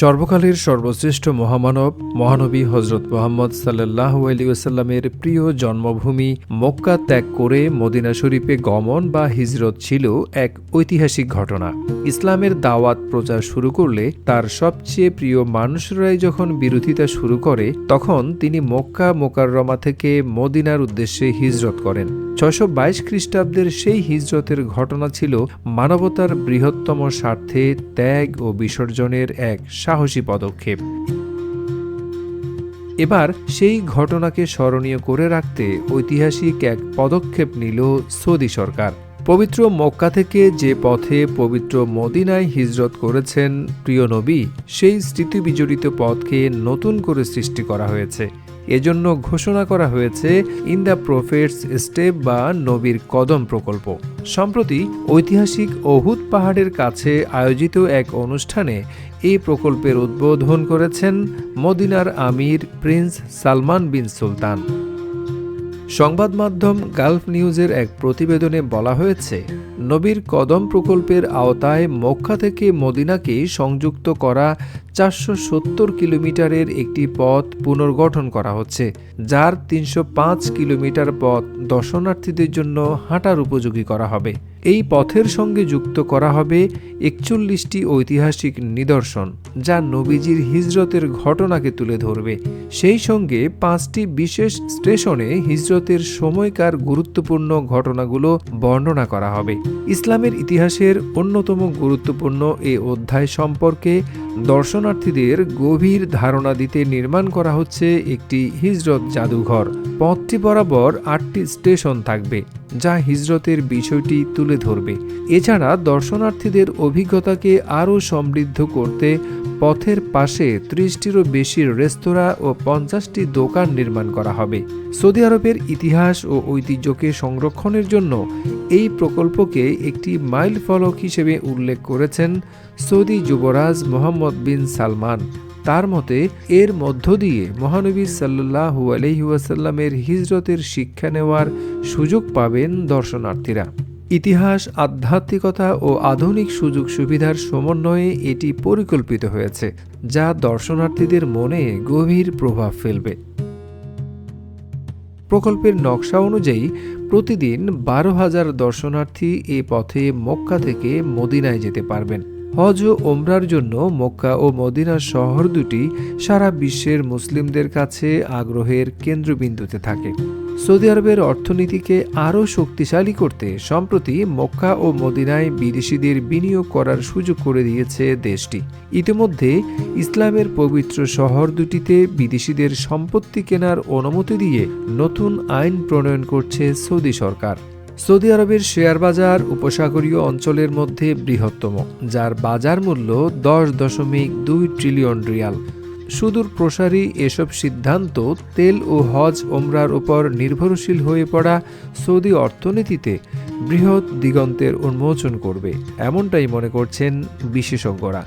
সর্বকালের সর্বশ্রেষ্ঠ মহামানব, মহানবী হজরত মোহাম্মদ সাল্লাহ আলিউসাল্লামের প্রিয় জন্মভূমি মক্কা ত্যাগ করে মদিনা শরীফে গমন বা হিজরত ছিল এক ঐতিহাসিক ঘটনা। ইসলামের দাওয়াত প্রচার শুরু করলে তার সবচেয়ে প্রিয় মানুষরাই যখন বিরোধিতা শুরু করে, তখন তিনি মক্কা মোকাররমা থেকে মদিনার উদ্দেশ্যে হিজরত করেন। ছয়শো বাইশ খ্রিস্টাব্দের সেই হিজরতের ঘটনা ছিল মানবতার বৃহত্তম স্বার্থে ত্যাগ ও বিসর্জনের এক সাহসী পদক্ষেপ। এবার সেই ঘটনাকে স্মরণীয় করে রাখতে ঐতিহাসিক এক পদক্ষেপ নিল সৌদি সরকার। পবিত্র মক্কা থেকে যে পথে পবিত্র মদিনায় হিজরত করেছেন প্রিয় নবী, সেই স্মৃতিবিজড়িত পথকে নতুন করে সৃষ্টি করা হয়েছে। এজন্য ঘোষণা করা হয়েছে ইন দ্য প্রফেটস স্টেপ বা নবীর কদম প্রকল্প। সম্প্রতি ঐতিহাসিক অহুদ পাহাড়ের কাছে আয়োজিত এক অনুষ্ঠানে এই প্রকল্পের উদ্বোধন করেছেন মদিনার আমির প্রিন্স সালমান বিন সুলতান। সংবাদ মাধ্যম গালফ নিউজের এক প্রতিবেদনে বলা হয়েছে নবীর কদম প্রকল্পের আওতায় মক্কা থেকে মদিনাকে সংযুক্ত করা চারশো সত্তর কিলোমিটারের একটি পথ পুনর্গঠন করা হচ্ছে, যার তিনশো পাঁচ কিলোমিটার পথ দর্শনার্থীদের জন্য হাঁটার উপযোগী করা হবে। এই পথের সঙ্গে যুক্ত করা হবে একচল্লিশটি ঐতিহাসিক নিদর্শন যা নবীজির হিজরতের ঘটনাকে তুলে ধরবে। সেই সঙ্গে পাঁচটি বিশেষ স্টেশনে হিজরতের সময়কার গুরুত্বপূর্ণ ঘটনাগুলো বর্ণনা করা হবে। ইসলামের ইতিহাসের অন্যতম গুরুত্বপূর্ণ এ অধ্যায় সম্পর্কে দর্শনার্থীদের গভীর ধারণা দিতে নির্মাণ করা হচ্ছে একটি হিজরত জাদুঘর। পথটি বরাবর আটটি স্টেশন থাকবে, যা হিজরতের বিষয়টি তুলে ধরবে। এছাড়া দর্শনার্থীদের অভিজ্ঞতাকে আরও সমৃদ্ধ করতে পথের পাশে ত্রিশটিরও বেশি রেস্তোরাঁ ও পঞ্চাশটি দোকান নির্মাণ করা হবে। সৌদি আরবের ইতিহাস ও ঐতিহ্যকে সংরক্ষণের জন্য এই প্রকল্পকে একটি মাইল ফলক হিসেবে উল্লেখ করেছেন সৌদি যুবরাজ মোহাম্মদ বিন সালমান। তার মতে, এর মধ্য দিয়ে মহানবী সাল্লাহু আলহিউসাল্লামের হিজরতের শিক্ষা নেওয়ার সুযোগ পাবেন দর্শনার্থীরা। ইতিহাস, আধ্যাত্মিকতা ও আধুনিক সুযোগ সুবিধার সমন্বয়ে এটি পরিকল্পিত হয়েছে, যা দর্শনার্থীদের মনে গভীর প্রভাব ফেলবে। প্রকল্পের নকশা অনুযায়ী প্রতিদিন বারো হাজার দর্শনার্থী এ পথে মক্কা থেকে মদিনায় যেতে পারবেন। হজ ও ওমরার জন্য মক্কা ও মদিনা শহর দুটি সারা বিশ্বের মুসলিমদের কাছে আগ্রহের কেন্দ্রবিন্দুতে থাকে। সৌদি আরবের অর্থনীতিকে আরও শক্তিশালী করতে সম্প্রতি মক্কা ও মদিনায় বিদেশিদের বিনিয়োগ করার সুযোগ করে দিয়েছে দেশটি। ইতিমধ্যে ইসলামের পবিত্র শহর দুটিতে বিদেশিদের সম্পত্তি কেনার অনুমতি দিয়ে নতুন আইন প্রণয়ন করছে সৌদি সরকার। সৌদি আরবের শেয়ার বাজার উপসাগরীয় অঞ্চলের মধ্যে বৃহত্তম, যার বাজার মূল্য দশ দশমিক দুই ট্রিলিয়ন রিয়াল। সুদূর প্রসারী এসব সিদ্ধান্ত তেল ও হজ ওমরার ওপর নির্ভরশীল হয়ে পড়া সৌদি অর্থনীতিতে বৃহৎ দিগন্তের উন্মোচন করবে, এমনটাই মনে করছেন বিশেষজ্ঞরা।